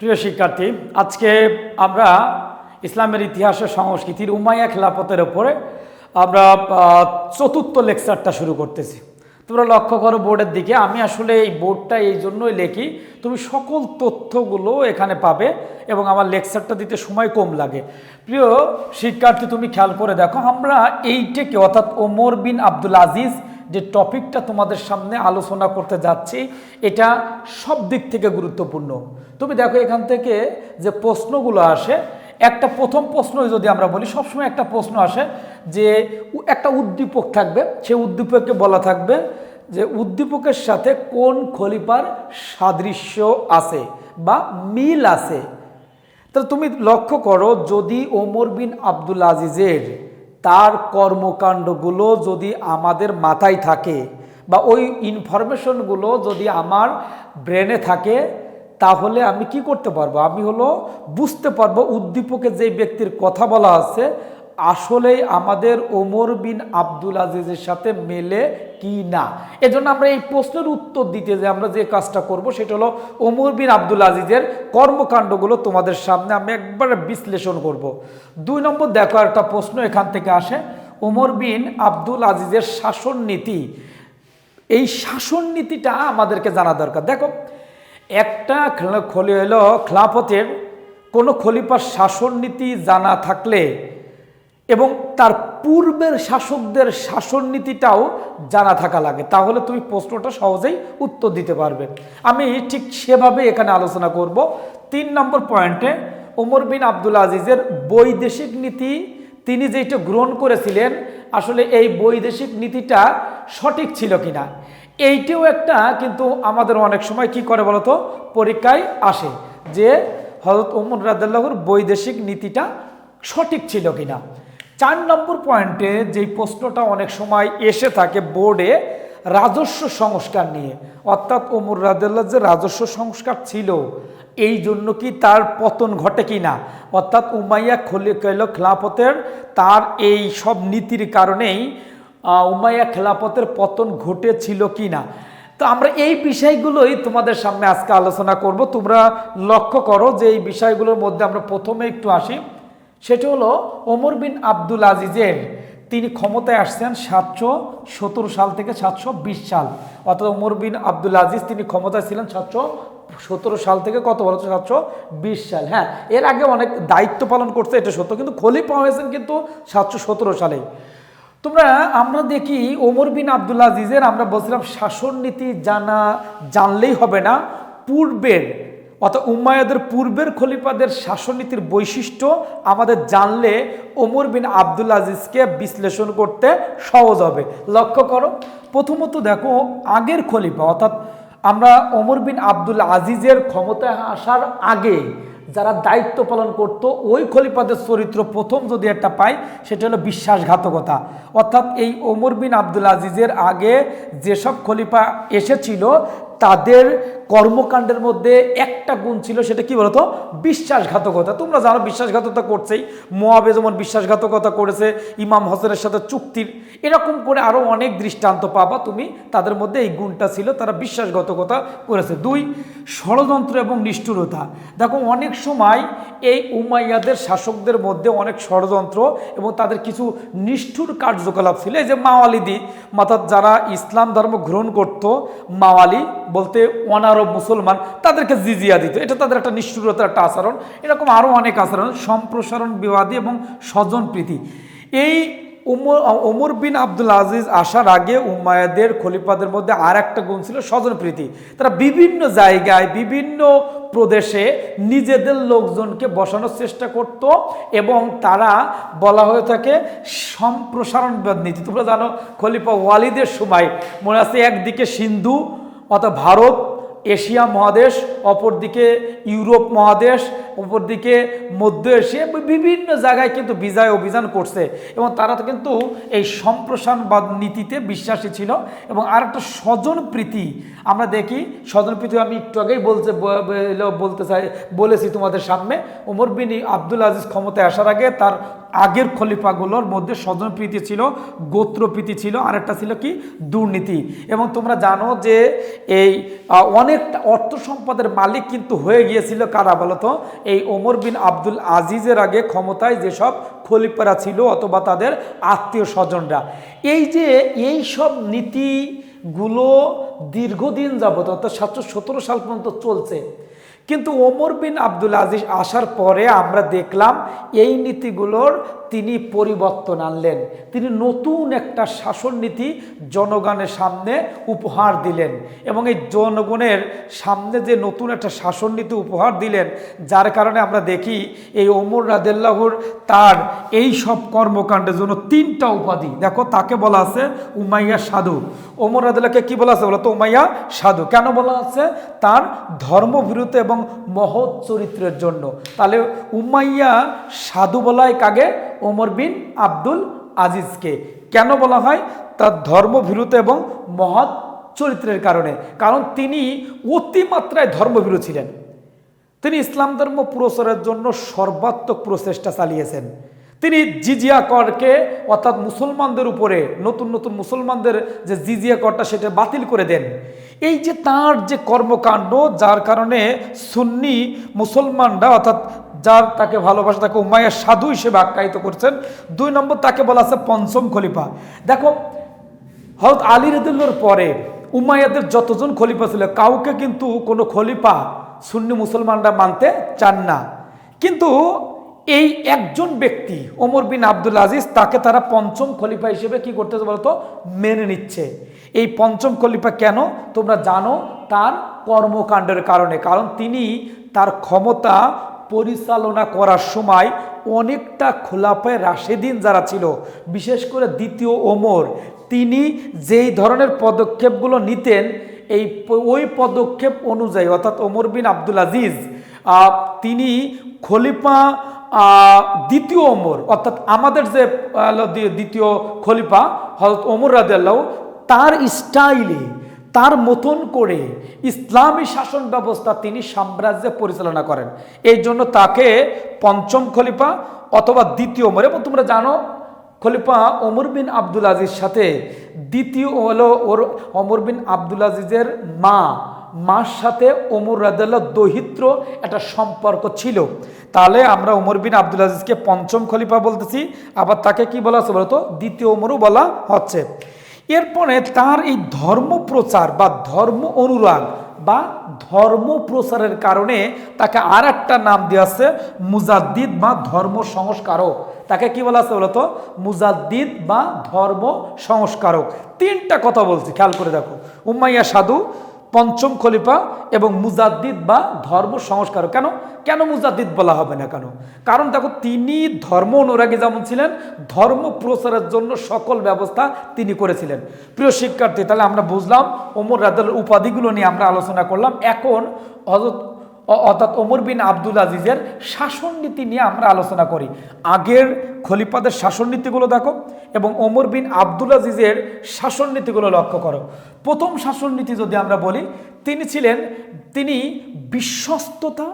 প্রিয় শিক্ষার্থী, আজকে আমরা ইসলামের ইতিহাসের সংস্কৃতির উমাইয়া খেলাপথের ওপরে আমরা চতুর্থ লেকচারটা শুরু করতেছি। তোমরা লক্ষ্য করো বোর্ডের দিকে, আমি আসলে এই বোর্ডটা এই জন্যই লেখি, তুমি সকল তথ্যগুলো এখানে পাবে এবং আমার লেকচারটা দিতে সময় কম লাগে। প্রিয় শিক্ষার্থী, তুমি খেয়াল করে দেখো, আমরা এইটাকে, অর্থাৎ ওমর বিন আব্দুল আজিজ যে টপিকটা তোমাদের সামনে আলোচনা করতে যাচ্ছি, এটা সব দিক থেকে গুরুত্বপূর্ণ। তুমি দেখো এখান থেকে যে প্রশ্নগুলো আসে, একটা প্রথম প্রশ্ন যদি আমরা বলি, সবসময় একটা প্রশ্ন আসে যে একটা উদ্দীপক থাকবে, সে উদ্দীপককে বলা থাকবে যে উদ্দীপকের সাথে কোন খলিফার সাদৃশ্য আছে বা মিল আছে। তাহলে তুমি লক্ষ্য করো, যদি ওমর বিন আব্দুল আজিজের তার কর্মকাণ্ডগুলো যদি আমাদের মাথায় থাকে বা ওই ইনফরমেশনগুলো যদি আমার ব্রেনে থাকে, তাহলে আমি কি করতে পারব? আমি হলো বুঝতে পারব উদ্দীপকে যে ব্যক্তির কথা বলা আছে আসলেই আমাদের ওমর বিন আব্দুল আজিজের সাথে মেলে কি না? এজন্য আমরা এই প্রশ্নের উত্তর দিতে যে আমরা যে কাজটা করব, সেটা হলো ওমর বিন আব্দুল আজিজের কর্মকাণ্ডগুলো তোমাদের সামনে আমি একবার বিশ্লেষণ করব। দুই নম্বর দেখো, একটা প্রশ্ন এখান থেকে আসে। ওমর বিন আব্দুল আজিজের শাসন নীতি, এই শাসন নীতিটা আমাদেরকে জানা দরকার। দেখো, একটা খলি হলো খ্লাপতের কোনো খলিফার শাসন নীতি জানা থাকলে এবং তার পূর্বের শাসকদের শাসন নীতিটাও জানা থাকা লাগে। তাহলে তুমি প্রশ্নটা সহজেই উত্তর দিতে পারবে। আমি ঠিক সেভাবে এখানে আলোচনা করব। তিন নম্বর পয়েন্টে ওমর বিন আব্দুল আজিজের বৈদেশিক নীতি, তিনি যেটা গ্রহণ করেছিলেন, আসলে এই বৈদেশিক নীতিটা সঠিক ছিল কিনা? এইটাও একটা কিন্তু আমাদের অনেক সময় কি করে বলতো? পরীক্ষায় আসে যে হজরত ওমর রাদাল্লাহর বৈদেশিক নীতিটা সঠিক ছিল কিনা। চার নম্বর পয়েন্টে যেই প্রশ্নটা অনেক সময় এসে থাকে বোর্ডে, রাজস্ব সংস্কার নিয়ে। অর্থাৎ ওমর রাদাল্লাহ যে রাজস্ব সংস্কার ছিল, এই জন্য কি তার পতন ঘটে কি না? অর্থাৎ উমাইয়া খলি কৈল খেলাপথের তার এই সব নীতির কারণেই উমাইয়া খেলাপথের পতন ঘটেছিল কি না? তো আমরা এই বিষয়গুলোই তোমাদের সামনে আজকে আলোচনা করব। তোমরা লক্ষ্য করো যে এই বিষয়গুলোর মধ্যে আমরা প্রথমে একটু আসি। সেটা হলো ওমর বিন আব্দুল আজিজের। তিনি ক্ষমতায় আসছেন সাতশো সতেরো সাল থেকে সাতশো বিশ সাল। অর্থাৎ ওমর বিন আব্দুল আজিজ তিনি ক্ষমতায় ছিলেন সাতশো সতেরো সাল থেকে কত বলো সাতশো বিশ সাল। হ্যাঁ এর আগে অনেক দায়িত্ব পালন করছে, এটা সত্য, কিন্তু খলিফা হয়েছেন কিন্তু সাতশো সতেরো সালে। তোমরা, আমরা দেখি ওমর বিন আব্দুল আজিজের আমরা বলছিলাম শাসন নীতি জানা, জানলেই হবে না। পূর্বের অর্থাৎ উম্মায়াদের পূর্বের খলিফাদের শাসননীতির বৈশিষ্ট্য আমাদের জানলে ওমর বিন আব্দুল আজিজকে বিশ্লেষণ করতে সহজ হবে। লক্ষ্য করো, প্রথমত দেখো, আগের খলিফা, অর্থাৎ আমরা ওমর বিন আব্দুল আজিজের ক্ষমতায় আসার আগে যারা দায়িত্ব পালন করত, ওই খলিফাদের চরিত্র প্রথম যদি একটা পাই, সেটা হলো বিশ্বাসঘাতকতা। অর্থাৎ এই ওমর বিন আবদুল আজিজের আগে যেসব খলিফা এসেছিল তাদের কর্মকাণ্ডের মধ্যে একটা গুণ ছিল, সেটা কি বলতো? বিশ্বাসঘাতকতা। তোমরা জানো বিশ্বাসঘাতকতা করছেই। মোয়াবে যেমন বিশ্বাসঘাতকতা করেছে, ইমাম হোসেনের সাথে চুক্তির, এরকম করে আরও অনেক দৃষ্টান্ত পাবা তুমি, তাদের মধ্যে এই গুণটা ছিল, তারা বিশ্বাসঘাতকতা করেছে। দুই, ষড়যন্ত্র এবং নিষ্ঠুরতা। দেখো, অনেক সময় এই উমাইয়াদের শাসকদের মধ্যে অনেক ষড়যন্ত্র এবং তাদের কিছু নিষ্ঠুর কার্যকলাপ ছিল। এই যে মাওয়ালিদি, অর্থাৎ যারা ইসলাম ধর্ম গ্রহণ করত, মাওয়ালি বলতে অনারব মুসলমান তাদেরকে জিজিয়া দিত। এটা তাদের একটা নিষ্ঠুরতার একটা আচরণ। এরকম আরও অনেক আচরণ, সম্প্রসারণ বিবাদী এবং স্বজন প্রীতি। এই উমর ওমর বিন আব্দুল আজিজ আসার আগে উম্মায়াদের খলিফাদের মধ্যে আর একটা গুণ ছিল স্বজনপ্রীতি তারা বিভিন্ন জায়গায়, বিভিন্ন প্রদেশে নিজেদের লোকজনকে বসানোর চেষ্টা করত এবং তারা বলা হয়ে থাকে সম্প্রসারণবাদ নীতি। তোমরা জানো, খলিফা ওয়ালিদের সময় মনে আছে একদিকে সিন্ধু অর্থাৎ ভারত, এশিয়া মহাদেশ, অপরদিকে ইউরোপ মহাদেশ উপর দিকে মধ্য এশিয়া বিভিন্ন জায়গায় কিন্তু বিজয় অভিযান করছে। এবং তারা কিন্তু এই সম্প্রসারণবাদ নীতিতে বিশ্বাসী ছিল। এবং আর একটা স্বজন প্রীতি, আমরা দেখি, স্বজন প্রীতি আমি একটু আগেই বলতে বলতে চাই, বলেছি তোমাদের সামনে। ওমর বিন আব্দুল আজিজ ক্ষমতায় আসার আগে তার আগের খলিফাগুলোর মধ্যে স্বজন প্রীতি ছিল গোত্র প্রীতি ছিল আরেকটা ছিল কি? দুর্নীতি। এবং তোমরা জানো যে এই আহ, অনেকটা অর্থ সম্পদের মালিক কিন্তু হয়ে গিয়েছিল কারা বলতো? এই ওমর বিন আব্দুল আজিজের আগে ক্ষমতায় যেসব খলিফারা ছিল অথবা তাদের আত্মীয় স্বজনরা। এই যে এই সব নীতিগুলো দীর্ঘদিন যাবত অর্থাৎ সাতশো সতেরো সাল পর্যন্ত চলছে কিন্তু ওমর বিন আবদুল আজিজ আসার পরে আমরা দেখলাম এই নীতিগুলোর তিনি পরিবর্তন আনলেন। তিনি নতুন একটা শাসন নীতি জনগণের সামনে উপহার দিলেন এবং এই জনগণের সামনে যে নতুন একটা শাসন নীতি উপহার দিলেন, যার কারণে আমরা দেখি এই ওমর রাদেল্লাহুর তার এই সব কর্মকাণ্ডের জন্য তিনটা উপাধি। দেখো, তাকে বলা আছে উমাইয়া সাধু। ওমর রাদেল্লাহকে কি বলা আছে বলো তো? উমাইয়া সাধু। কেন বলা আছে? তার ধর্মবিরুদ্ধ এবং মহৎ চরিত্রের জন্য। তাহলে উমাইয়া সাধু বলায় কাগে ওমর বিন আব্দুল আজিজকে। কেন বলা হয়? তার ধর্মভীরুত এবং মহৎ চরিত্রের কারণে। কারণ তিনি অতিমাত্রায় ধর্মভীরু ছিলেন। তিনি ইসলাম ধর্ম প্রচারের জন্য সর্বাত্মক প্রচেষ্টা চালিয়েছেন। তিনি জিজিয়া করকে, অর্থাৎ মুসলমানদের উপরে, নতুন নতুন মুসলমানদের যে জিজিয়া করটা সেটা বাতিল করে দেন। এই যে তার যে কর্মকাণ্ড, যার কারণে সুন্নি মুসলমানরা, অর্থাৎ যার তাকে ভালোবাসা, তাকে উমাইয়া সাধু হিসেবে আখ্যায়িত করছেন। দুই নম্বর তাকে বলা আছে পঞ্চম খলিফা। দেখো হরত আলী রদুল্লোর পরে উমাইয়াদের যতজন খলিফা ছিল, কাউকে কিন্তু কোনো খলিফা সুন্নি মুসলমানরা মানতে চান না। কিন্তু এই একজন ব্যক্তি, ওমর বিন আব্দুল আজিজ, তাকে তারা পঞ্চম খলিফা হিসেবে কি করতেছে বলতো? মেনে নিচ্ছে। এই পঞ্চম খলিফা কেন? তোমরা জানো তার কর্মকাণ্ডের কারণে। কারণ তিনি তার ক্ষমতা পরিচালনা করার সময় অনেকটা খোলাপায় রাশেদিন যারা ছিল, বিশেষ করে দ্বিতীয় ওমর, তিনি যেই ধরনের পদক্ষেপগুলো নিতেন, এই ওই পদক্ষেপ অনুযায়ী, অর্থাৎ ওমর বিন আব্দুল আজিজ তিনি খলিফা দ্বিতীয় ওমর, অর্থাৎ আমাদের যে দ্বিতীয় খলিফা হজরত ওমর রাজিয়াল্লাহ তার স্টাইলে তার মতন করে ইসলামী শাসন ব্যবস্থা তিনি সাম্রাজ্যে পরিচালনা করেন। এই জন্য তাকে পঞ্চম খলিফা অথবা দ্বিতীয় ওমর এবং তোমরা জানো, খলিফা ওমর বিন আব্দুল আজিজ সাথে দ্বিতীয় হলো ওর ওমর বিন আব্দুল আজিজের মা। মার সাথে ওমর রাজাল্লাহ দহিত্র একটা সম্পর্ক ছিল। তাহলে আমরা ওমর বিন আব্দুল আজিজকে পঞ্চম খলিফা বলতেছি। আবার তাকে কি বলা হচ্ছে বলতো দ্বিতীয় ওমরও বলা হচ্ছে। এরপরে তার এই ধর্ম প্রচার বা ধর্ম অনুরাগ বা ধর্ম প্রচারের কারণে তাকে আর একটা নাম দেওয়া আছে মুজাদ্দিদ বা ধর্ম সংস্কারক। তাকে কি বলা আছে বলতো? মুজাদ্দিদ বা ধর্ম সংস্কারক। তিনটা কথা বলছি, খেয়াল করে দেখো। উম্মাইয়া সাধু পঞ্চম খলিফা এবং মুজাদ্দিদ বা ধর্ম সংস্কারক। কেন? কেন মুজাদ্দিদ বলা হবে না কেন? কারণ দেখো, তিনি ধর্ম অনুরাগী যেমন ছিলেন, ধর্ম প্রচারের জন্য সকল ব্যবস্থা তিনি করেছিলেন। প্রিয় শিক্ষার্থী, তাহলে আমরা বুঝলাম, ওমর রাজার উপাধিগুলো নিয়ে আমরা আলোচনা করলাম। এখন হজরত অর্থাৎ ওমর বিন আব্দুল আজিজের শাসন নীতি নিয়ে আমরা আলোচনা করি। আগের খলিফাদের শাসন নীতিগুলো দেখো এবং ওমর বিন আব্দুল আজিজের শাসন নীতিগুলো লক্ষ্য করো। প্রথম শাসন নীতি যদি আমরা বলি, তিনি ছিলেন, তিনি বিশ্বস্ততা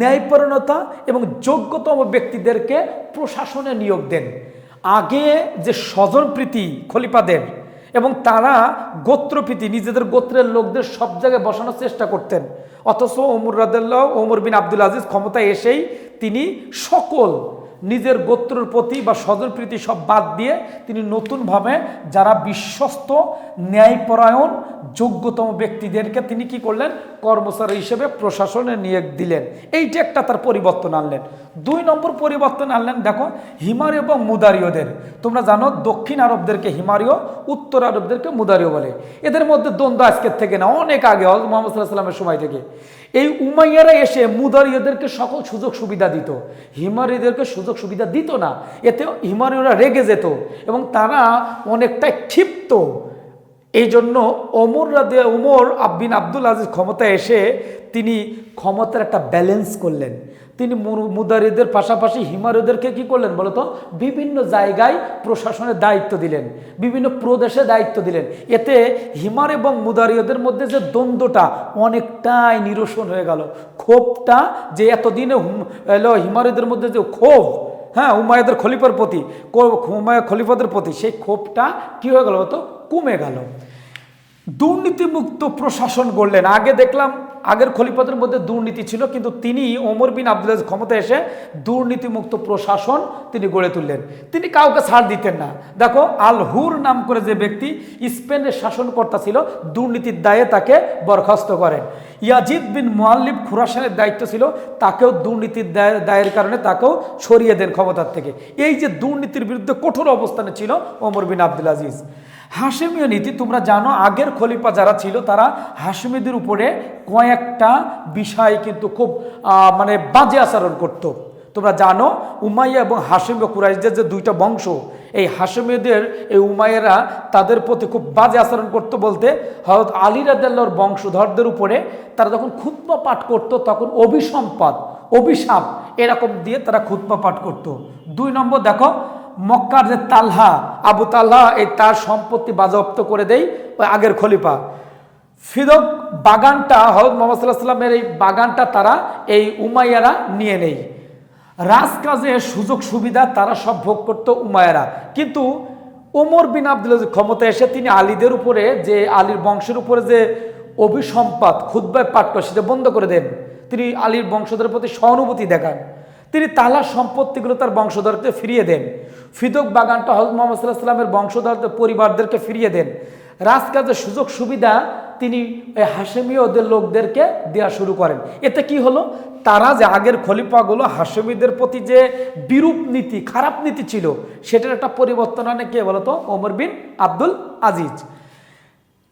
ন্যায়পরণতা এবং যোগ্যতম ব্যক্তিদেরকে প্রশাসনে নিয়োগ দেন। আগে যে স্বজনপ্রীতি খলিফাদের এবং তারা গোত্রপ্রীতি, নিজেদের গোত্রের লোকদের সব জায়গায় বসানোর চেষ্টা করতেন। অথচ ওমর রাদাল্লাহ ওমর বিন আব্দুল আজিজ ক্ষমতায় এসেই তিনি সকল নিজের গোত্রের প্রতি বা স্বজনপ্রীতি সব বাদ দিয়ে তিনি নতুনভাবে যারা বিশ্বস্ত, ন্যায়পরায়ণ, যোগ্যতম ব্যক্তিদেরকে তিনি কি করলেন? কর্মচারী হিসেবে প্রশাসনে নিয়োগ দিলেন। এইটা একটা তার পরিবর্তন আনলেন। দুই নম্বর পরিবর্তন আনলেন, দেখো, হিমারি এবং মুদারীয়দের তোমরা জানো, দক্ষিণ আরবদেরকে হিমারীয়, উত্তর আরবদেরকে মুদারিও বলে। এদের মধ্যে দ্বন্দ্ব আজকের থেকে না, অনেক আগে হজরত মোহাম্মদ সাল্লাহ সাল্লামের সময় থেকে। এই উমাইয়ারা এসে মুদারীয়দেরকে সকল সুযোগ সুবিধা দিত। হিমারীদেরকে সুযোগ সুবিধা দিত না। এতে হিমারীয়রা রেগে যেত এবং তারা অনেকটাই ক্ষিপ্ত। এই জন্য ওমর রাদে ওমর আব্বিন আব্দুল আজিজ ক্ষমতায় এসে তিনি ক্ষমতার একটা ব্যালেন্স করলেন। তিনি মুদারিদের পাশাপাশি হিমারুদেরকে কি করলেন বলতো? বিভিন্ন জায়গায় প্রশাসনের দায়িত্ব দিলেন, বিভিন্ন প্রদেশে দায়িত্ব দিলেন। এতে হিমার এবং মুদারিয়দের মধ্যে যে দ্বন্দ্বটা অনেকটাই নিরসন হয়ে গেল। ক্ষোভটা যে এতদিনে এলো হিমারুদের মধ্যে যে ক্ষোভ হ্যাঁ উমায়দের খলিফার প্রতি হুমায়ুন খলিফাদের প্রতি, সেই ক্ষোভটা কী হয়ে গেল তো কমে গেল। দুর্নীতিমুক্ত প্রশাসন গড়লেন। আগে দেখলাম আগের খলিফাদের মধ্যে দুর্নীতি ছিল, কিন্তু তিনি ওমর বিন আব্দুল আজিজ ক্ষমতায় এসে দুর্নীতিমুক্ত প্রশাসন তিনি গড়ে তুললেন। তিনি কাউকে ছাড় দিতেন না। দেখো, আল হুর নাম করে যে ব্যক্তি স্পেনের শাসনকর্তা ছিল, দুর্নীতির দায়ে তাকে বরখাস্ত করেন। ইয়াজিদ বিন মোয়াল্লিব খুরাসানের দায়িত্ব ছিল, তাকেও দুর্নীতির দায়- দায়ের কারণে তাকেও সরিয়ে দেন ক্ষমতার থেকে। এই যে দুর্নীতির বিরুদ্ধে কঠোর অবস্থানে ছিল ওমর বিন আব্দুল আজিজ। হাসেমীয় নীতি, তোমরা জানো, আগের খলিফা যারা ছিল, তারা হাসেমিদের উপরে কয়েকটা বিষয় কিন্তু খুব মানে বাজে আচরণ করত। তোমরা জানো, উমাইয়া এবং হাসিম কুরাইশদের যে দুইটা বংশ, এই হাসেমীদের এই উমাইয়ারা তাদের প্রতি খুব বাজে আচরণ করত বলতে হয়তো আলী রাদাল্লাহর বংশধরদের উপরে তারা যখন খুতবা পাঠ করত, তখন অভিসম্পাদ, অভিশাপ এরকম দিয়ে তারা খুতবা পাঠ করত দুই নম্বর দেখো মক্কার যে তালহা, আবু তালহা, এই তার সম্পত্তি বাজেয়াপ্ত করে দেয় ওই আগের খলিফা। ফিদক বাগানটা হরত মোহাম্মদ সাল্লাহ সাল্লামের এই বাগানটা তারা, এই উমাইয়ারা নিয়ে নেই। রাজকাজে সুযোগ সুবিধা তারা সব ভোগ করতো উমায়েরা কিন্তু ওমর বিন আব্দুল আজিজ ক্ষমতায় এসে তিনি আলীদের উপরে যে, আলীর বংশের উপরে যে অভিসম্পাদ খুদ্বায় পাঠ করে, সেটা বন্ধ করে দেন। তিনি আলীর বংশধরের প্রতি সহানুভূতি দেখান। তিনি তালার সম্পত্তিগুলো তার বংশধরকে ফিরিয়ে দেন। ফিদক বাগানটা হজরত মোহাম্মদ সাল্লাহ সাল্লামের বংশধরদের পরিবারদেরকে ফিরিয়ে দেন। রাজকাজের সুযোগ সুবিধা তিনি এই হাসেমীয়দের লোকদেরকে দেওয়া শুরু করেন। এতে কি হলো? তারা যে আগের খলিফাগুলো হাসেমিদের প্রতি যে বিরূপ নীতি, খারাপ নীতি ছিল, সেটার একটা পরিবর্তন আনে কে বলতো? Omar bin Abdul Aziz.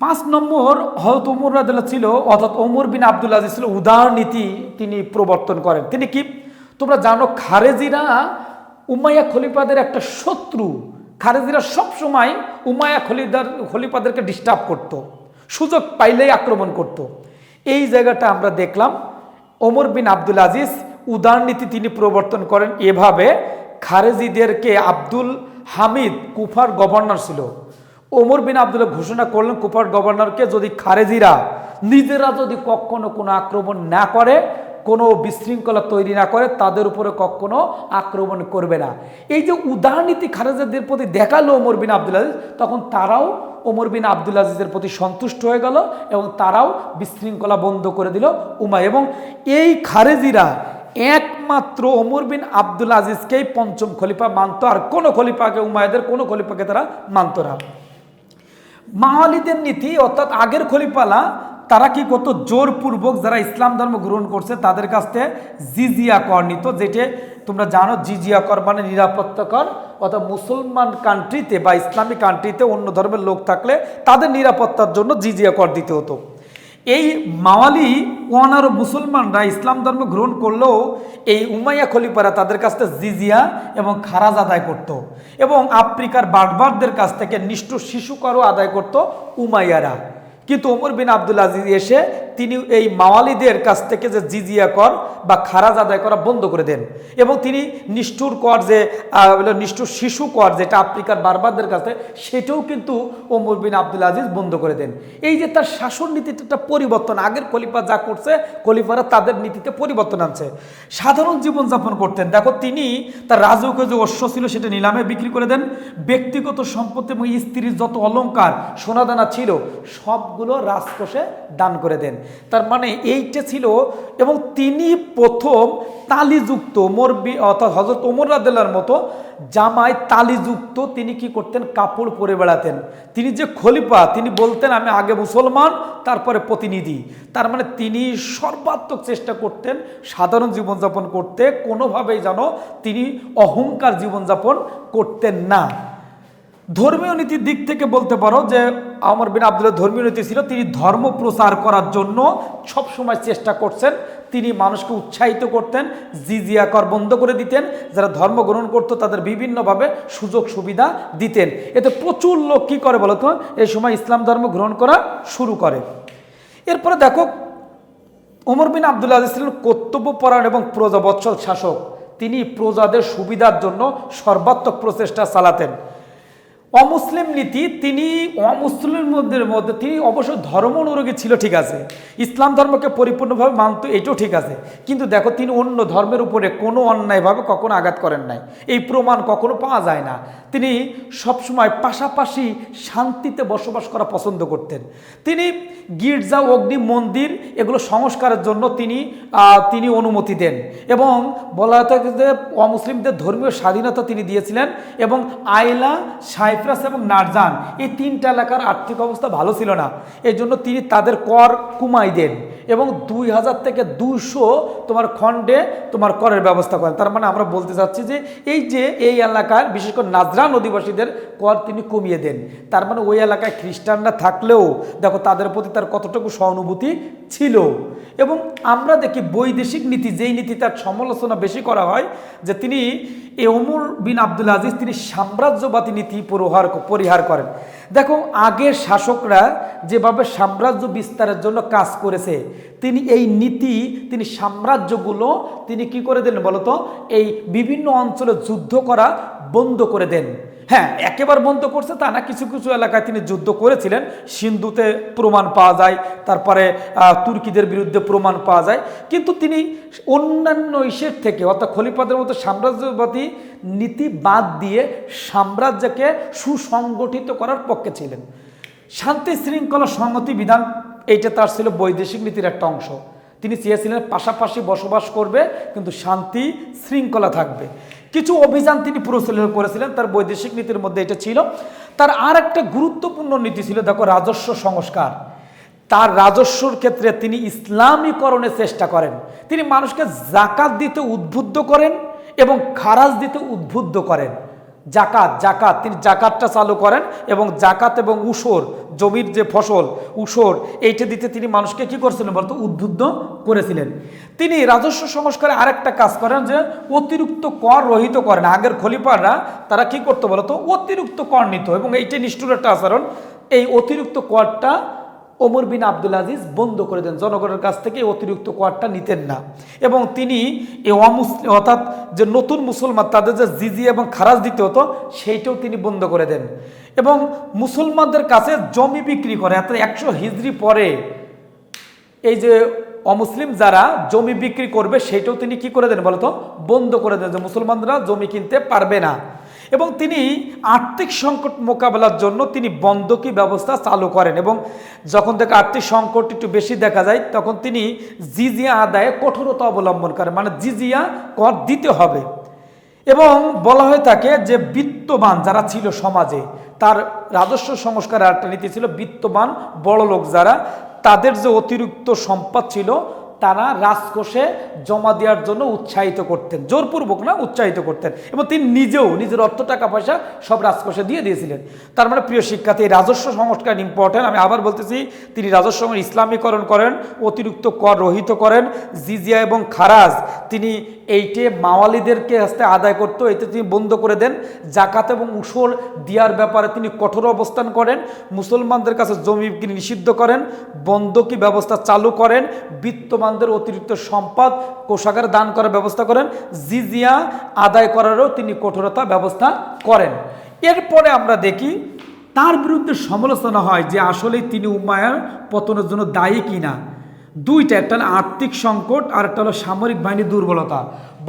পাঁচ নম্বর হয়তো ওমর রাদিল্লাহ ছিল, অর্থাৎ ওমর বিন আব্দুল আজিজ ছিল উদার নীতি তিনি প্রবর্তন করেন। তিনি কি? তোমরা জানো খারেজিরা উমাইয়া খলিফাদের একটা শত্রু খারেজিরা সবসময় উমায়া খলিদার, খলিফাদেরকে ডিস্টার্ব করত। সুযোগ পাইলেই আক্রমণ করত। এই জায়গাটা আমরা দেখলাম, ওমর বিন আব্দুল আজিজ উদার নীতি তিনি প্রবর্তন করেন এভাবে খারেজিদেরকে আব্দুল হামিদ কুফার গভর্নর ছিল ওমর বিন আব্দুল্লাহ ঘোষণা করলেন কুপার গভর্নরকে যদি খারেজিরা নিজেরা যদি কখনো কোনো আক্রমণ না করে কোনো বিশৃঙ্খলা তৈরি না করে তাদের উপরে কখনো আক্রমণ করবে না। এই যে উদারনীতি খারেজাদের প্রতি দেখাল ওমর বিন আব্দুল আজিজ, তখন তারাও ওমর বিন আব্দুল আজিজের প্রতি সন্তুষ্ট হয়ে গেল এবং তারাও বিশৃঙ্খলা বন্ধ করে দিল উমা। এবং এই খারেজিরা একমাত্র ওমর বিন আব্দুল আজিজকেই পঞ্চম খলিফা মানত, আর কোনো খলিফাকে, উমায়দের কোনো খলিফাকে তারা মানত না। মাওয়ালিদের নীতি অর্থাৎ আগের খলিফালা তারা কি করতো জোরপূর্বক যারা ইসলাম ধর্ম গ্রহণ করছে, তাদের কাছ থেকে জিজিয়া কর নিত, যেটি তোমরা জানো, জিজিয়া কর মানে নিরাপত্তা কর অর্থাৎ মুসলমান কান্ট্রিতে বা ইসলামী কান্ট্রিতে অন্য ধর্মের লোক থাকলে তাদের নিরাপত্তার জন্য জিজিয়া কর দিতে হতো এই মাওয়ালি ওয়ানার মুসলমানরা ইসলাম ধর্ম গ্রহণ করলেও এই উমাইয়া খলিফারা তাদের কাছ থেকে জিজিয়া এবং খারাজ আদায় করত। এবং আফ্রিকার বাটবারদের কাছ থেকে নিষ্ঠুর শিশুকরও আদায় করত উমাইয়ারা কিন্তু ওমর বিন আবদুল আজিজ এসে তিনি এই মাওয়ালিদের কাছ থেকে যে জিজিয়া কর বা খারাজ আদায় করা বন্ধ করে দেন। এবং তিনি নিষ্ঠুর কর যে নিষ্ঠুর শিশু কর যেটা আফ্রিকার বারবারদের কাছে, সেটাও কিন্তু ওমর বিন আব্দুল আজিজ বন্ধ করে দেন। এই যে তার শাসন নীতিতে একটা পরিবর্তন, আগের খলিফা যা করছে, খলিফারা তাদের নীতিতে পরিবর্তন আনছে। সাধারণ জীবনযাপন করতেন। দেখো, তিনি তার রাজকীয় যে অশ্ব ছিল, সেটা নিলামে বিক্রি করে দেন। ব্যক্তিগত সম্পত্তি এবং স্ত্রীর যত অলংকার, সোনাদানা ছিল, সবগুলো রাজকোষে দান করে দেন। তার মানে এইটা ছিল এবং তিনি প্রথম তালিযুক্ত মরবি অর্থাৎ হজরত ওমর রাদেলার মতো জামায় তালিযুক্ত তিনি কি করতেন? কাপড় পরে বেড়াতেন। তিনি যে খলিফা, তিনি বলতেন, আমি আগে মুসলমান, তারপরে প্রতিনিধি। তার মানে তিনি সর্বাত্মক চেষ্টা করতেন সাধারণ জীবনযাপন করতে। কোনোভাবেই যেন তিনি অহংকার জীবনযাপন করতেন না। ধর্মীয় নীতির দিক থেকে বলতে পারো যে আমর বিন আবদুল্লাহ ধর্মীয় নীতি ছিল, তিনি ধর্ম প্রচার করার জন্য সবসময় চেষ্টা করছেন। তিনি মানুষকে উৎসাহিত করতেন, জিজিয়া কর বন্ধ করে দিতেন, যারা ধর্ম গ্রহণ করতো তাদের বিভিন্নভাবে সুযোগ সুবিধা দিতেন। এতে প্রচুর লোক কী করে বলতো এই সময় ইসলাম ধর্ম গ্রহণ করা শুরু করে। এরপরে দেখো, ওমর বিন আব্দুল আজিজ ছিলেন কর্তব্যপরায়ণ এবং প্রজাবৎসল শাসক। তিনি প্রজাদের সুবিধার জন্য সর্বাত্মক প্রচেষ্টা চালাতেন। অমুসলিম নীতি তিনি অমুসলিমদের মধ্যে তিনি অবশ্য ধর্ম অনুরোগী ছিল, ঠিক আছে। ইসলাম ধর্মকে পরিপূর্ণভাবে মানত, এটাও ঠিক আছে। কিন্তু দেখো, তিনি অন্য ধর্মের উপরে কোনো অন্যায়ভাবে কখনো আঘাত করেন নাই। এই প্রমাণ কখনো পাওয়া যায় না। তিনি সবসময় পাশাপাশি শান্তিতে বসবাস করা পছন্দ করতেন। তিনি গির্জা, অগ্নি, মন্দির এগুলো সংস্কারের জন্য তিনি তিনি অনুমতি দেন। এবং বলা থাকে যে অমুসলিমদের ধর্মীয় স্বাধীনতা তিনি দিয়েছিলেন এবং আইলা সাইপ্রাস এবং নারজান, এই তিনটা এলাকার আর্থিক অবস্থা ভালো ছিল না। এর জন্য তিনি তাদের কর কুমাই দেন। এবং দুই হাজার থেকে দুশো তোমার খণ্ডে তোমার করের ব্যবস্থা করেন। তার মানে আমরা বলতে চাচ্ছি যে এই যে এই এলাকার, বিশেষ করে নাজরান অধিবাসীদের কর তিনি কমিয়ে দেন। তার মানে ওই এলাকায় খ্রিস্টানরা থাকলেও দেখো তাদের প্রতি তার কতটুকু সহানুভূতি ছিল। এবং আমরা দেখি বৈদেশিক নীতি, যেই নীতি তার সমালোচনা বেশি করা হয়, যে তিনি এ ওমর বিন আব্দুল আজিজ তিনি সাম্রাজ্যবাদী নীতি পরিহার পরিহার করেন। দেখো আগের শাসকরা যেভাবে সাম্রাজ্য বিস্তারের জন্য কাজ করেছে তিনি এই নীতি, তিনি সাম্রাজ্যগুলো, তিনি কি করে দেন বলতো? এই বিভিন্ন অঞ্চলে যুদ্ধ করা বন্ধ করে দেন। হ্যাঁ একেবারে বন্ধ করছে তা না, কিছু কিছু এলাকায় তিনি যুদ্ধ করেছিলেন। সিন্ধুতে প্রমাণ পাওয়া যায়, তারপরে তুর্কিদের বিরুদ্ধে প্রমাণ পাওয়া যায়। কিন্তু তিনি অন্যান্য ইসের থেকে, অর্থাৎ খলিফাদের মতো সাম্রাজ্যবাদী নীতি বাদ দিয়ে সাম্রাজ্যকে সুসংগঠিত করার পক্ষে ছিলেন। শান্তি শৃঙ্খলা সংহতি বিধান এইটা তার ছিল বৈদেশিক নীতির একটা অংশ। তিনি চেয়েছিলেন পাশাপাশি বসবাস করবে, কিন্তু শান্তি শৃঙ্খলা থাকবে। কিছু অভিযান তিনি পরিচালনা করেছিলেন, তার বৈদেশিক নীতির মধ্যে এটা ছিল। তার আর একটা গুরুত্বপূর্ণ নীতি ছিল, দেখো, রাজস্ব সংস্কার। তার রাজস্বর ক্ষেত্রে তিনি ইসলামীকরণের চেষ্টা করেন। তিনি মানুষকে জাকাত দিতে উদ্বুদ্ধ করেন এবং খারাজ দিতে উদ্বুদ্ধ করেন। জাকাত জাকাত। তিনি জাকাতটা চালু করেন এবং জাকাত এবং উসর, জমির যে ফসল, উসর, এইটা দিতে তিনি মানুষকে কি করছিলেন বলতো? উদ্বুদ্ধ করেছিলেন। তিনি রাজস্ব সংস্কারে আরেকটা কাজ করেন যে, অতিরিক্ত কর রহিত করেন। আগের খলিফাররা তারা কি করতো বলতো? অতিরিক্ত কর নিত এবং এইটা নিষ্ঠুর একটা আচরণ। এই অতিরিক্ত করটা ওমর বিন আব্দুল আজিজ বন্ধ করে দেন। জনগণের কাছ থেকে অতিরিক্ত করটা নিতেন না। এবং তিনি এই অমুসলিম অর্থাৎ যে নতুন মুসলমান, তাদের যে জিজি এবং খারাজ দিতে হতো, সেইটাও তিনি বন্ধ করে দেন। এবং মুসলমানদের কাছে জমি বিক্রি করে অর্থাৎ একশো হিজড়ি পরে এই যে অমুসলিম যারা জমি বিক্রি করবে সেটাও তিনি কি করে দেন বলতো? বন্ধ করে দেন যে মুসলমানরা জমি কিনতে পারবে না। এবং তিনি আর্থিক সংকট মোকাবেলার জন্য তিনি বন্ধকি ব্যবস্থা চালু করেন এবং যখন থেকে আর্থিক সংকট একটু বেশি দেখা যায়, তখন তিনি জিজিয়া আদায়ে কঠোরতা অবলম্বন করেন মানে জিজিয়া কর দিতে হবে। এবং বলা হয়ে থাকে যে বিত্তবান যারা ছিল সমাজে, তার রাজস্ব সংস্কারের একটা নীতি ছিল, বিত্তবান বড় লোক যারা, তাদের যে অতিরিক্ত সম্পদ ছিল তারা রাজকোষে জমা দেওয়ার জন্য উৎসাহিত করতেন, জোরপূর্বক না উৎসাহিত করতেন। এবং তিনি নিজেও নিজের অর্থ, টাকা, পয়সা সব রাজকোষে দিয়ে দিয়েছিলেন। তার মানে প্রিয় শিক্ষার্থী রাজস্ব সংস্কার ইম্পর্টেন্ট আমি আবার বলতেছি, তিনি রাজস্ব ইসলামীকরণ করেন, অতিরিক্ত কর রহিত করেন। জিজিয়া এবং খারাজ, তিনি এইটে মাওয়ালিদেরকে হস্তে আদায় করতো, এতে তিনি বন্ধ করে দেন। জাকাত এবং উসর দেওয়ার ব্যাপারে তিনি কঠোর অবস্থান করেন। মুসলমানদের কাছে জমি নিষিদ্ধ করেন। বন্ধকি ব্যবস্থা চালু করেন। বিত্তবানদের অতিরিক্ত সম্পদ কোষাগার দান করার ব্যবস্থা করেন। জিজিয়া আদায় করারও তিনি কঠোরতা ব্যবস্থা করেন। এরপরে আমরা দেখি, তার বিরুদ্ধে সমালোচনা হয় যে আসলে তিনি উম্মায়ার পতনের জন্য দায়ী কিনা। দুইটা, একটা হলো আর্থিক সংকট আর একটা হলো সামরিক বাহিনীর দুর্বলতা।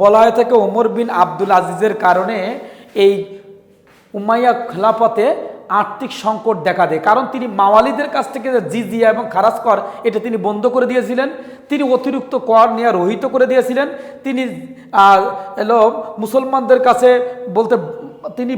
বলা হয়ে থাকে ওমর বিন আব্দুল আজিজের কারণে এই উমাইয়া খেলাফতে আর্থিক সংকট দেখা দেয়। কারণ তিনি মাওয়ালিদের কাছ থেকে জিজিয়া এবং খারাজ কর এটা তিনি বন্ধ করে দিয়েছিলেন। তিনি অতিরিক্ত কর নিয়ে রহিত করে দিয়েছিলেন। তিনি মুসলমানদের কাছে বলতে, তিনি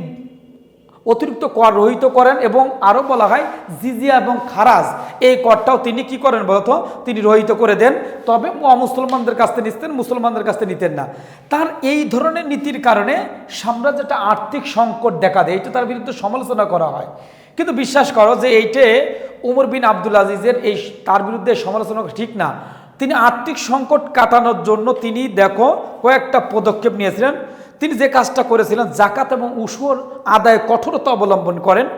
অতিরিক্ত কর রহিত করেন এবং আরও বলা হয় জিজিয়া এবং খারাজ, এই করটাও তিনি কি করেন বলতো তিনি রহিত করে দেন। তবে মুসলমানদের কাছ থেকে নিতেন, মুসলমানদের কাছ থেকে নিতেন না। তার এই ধরনের নীতির কারণে সাম্রাজ্যটা আর্থিক সংকট দেখা দেয়। এটা তার বিরুদ্ধে সমালোচনা করা হয়। কিন্তু বিশ্বাস করো যে এইটে উমর বিন আব্দুল আজিজের এই তার বিরুদ্ধে সমালোচনা ঠিক না। তিনি আর্থিক সংকট কাটানোর জন্য তিনি দেখো কয়েকটা পদক্ষেপ নিয়েছিলেন। তিনি যে কাজটা করেছিলেন জাকাত এবং উসুর আদায় কঠোরতা অবলম্বন করেন।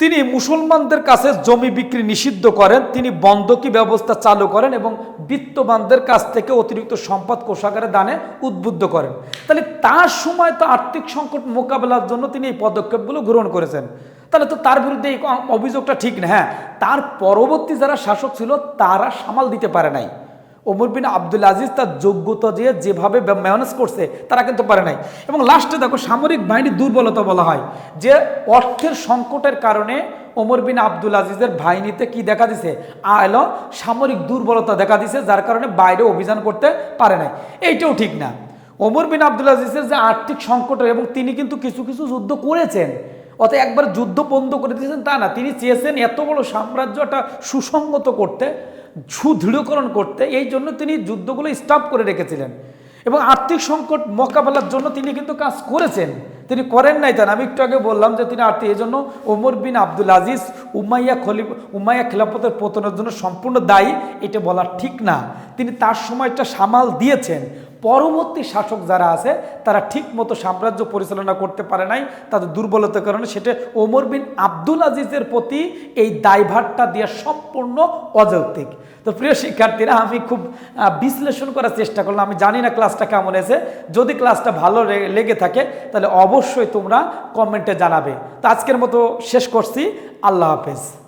তিনি মুসলমানদের কাছে জমি বিক্রি নিষিদ্ধ করেন, তিনি বন্ধকি ব্যবস্থা চালু করেন এবং বিত্তবানদের কাছ থেকে অতিরিক্ত সম্পদ কোষাগারে দানে উদ্বুদ্ধ করেন। তাহলে তার সময় তো আর্থিক সংকট মোকাবেলার জন্য তিনি এই পদক্ষেপগুলো গ্রহণ করেছেন। তাহলে তো তার বিরুদ্ধে এই অভিযোগটা ঠিক না। হ্যাঁ তার পরবর্তী যারা শাসক ছিল, তারা সামাল দিতে পারে নাই। ওমর বিন আব্দুল আজিজ তার যোগ্যতা দিয়ে যেভাবে ম্যানেজ করছে, তারা কিন্তু পারে নাই। এবং লাস্টে দেখো, সামরিক বাহিনীর দুর্বলতা বলা হয়, যে অর্থের সংকটের কারণে ওমর বিন আব্দুল আজিজের বাহিনীতে কি দেখা দিছে? আলো সামরিক দুর্বলতা দেখা দিছে, যার কারণে বাইরে অভিযান করতে পারে নাই। এইটাও ঠিক না। ওমর বিন আব্দুল আজিজের যে আর্থিক সংকটের এবং তিনি কিন্তু কিছু কিছু যুদ্ধ করেছেন অত একবার যুদ্ধ বন্ধ করে দিয়েছেন তা না, তিনি চেয়েছেন এত বড় সাম্রাজ্যটা সুসংগত করতে। সুদৃঢ়করণ করতে এই জন্য তিনি যুদ্ধগুলো স্টপ করে রেখেছিলেন। এবং আর্থিক সংকট মোকাবেলার জন্য তিনি কিন্তু কাজ করেছেন। তিনি করেন নাই তা আমি একটু আগে বললাম যে তিনি আর্থিক, এই জন্য ওমর বিন আব্দুল আজিজ উমাইয়া খলিফ, উমাইয়া খেলাফতের পতনের জন্য সম্পূর্ণ দায়ী, এটা বলা ঠিক না। তিনি তার সময়টা সামাল দিয়েছেন। পরবর্তী শাসক যারা আছে, তারা ঠিক মতো সাম্রাজ্য পরিচালনা করতে পারে নাই, তাদের দুর্বলতার কারণে সেটা ওমর বিন আব্দুল আজিজের প্রতি এই দায়ভারটা দেওয়া সম্পূর্ণ অযৌক্তিক। তো প্রিয় শিক্ষার্থীরা, আমি খুব বিশ্লেষণ করার চেষ্টা করলাম। আমি জানি না ক্লাসটা কেমন এসে যদি ক্লাসটা ভালো লেগে থাকে, তাহলে অবশ্যই তোমরা কমেন্টে জানাবে। তো আজকের মতো শেষ করছি। আল্লাহ হাফেজ।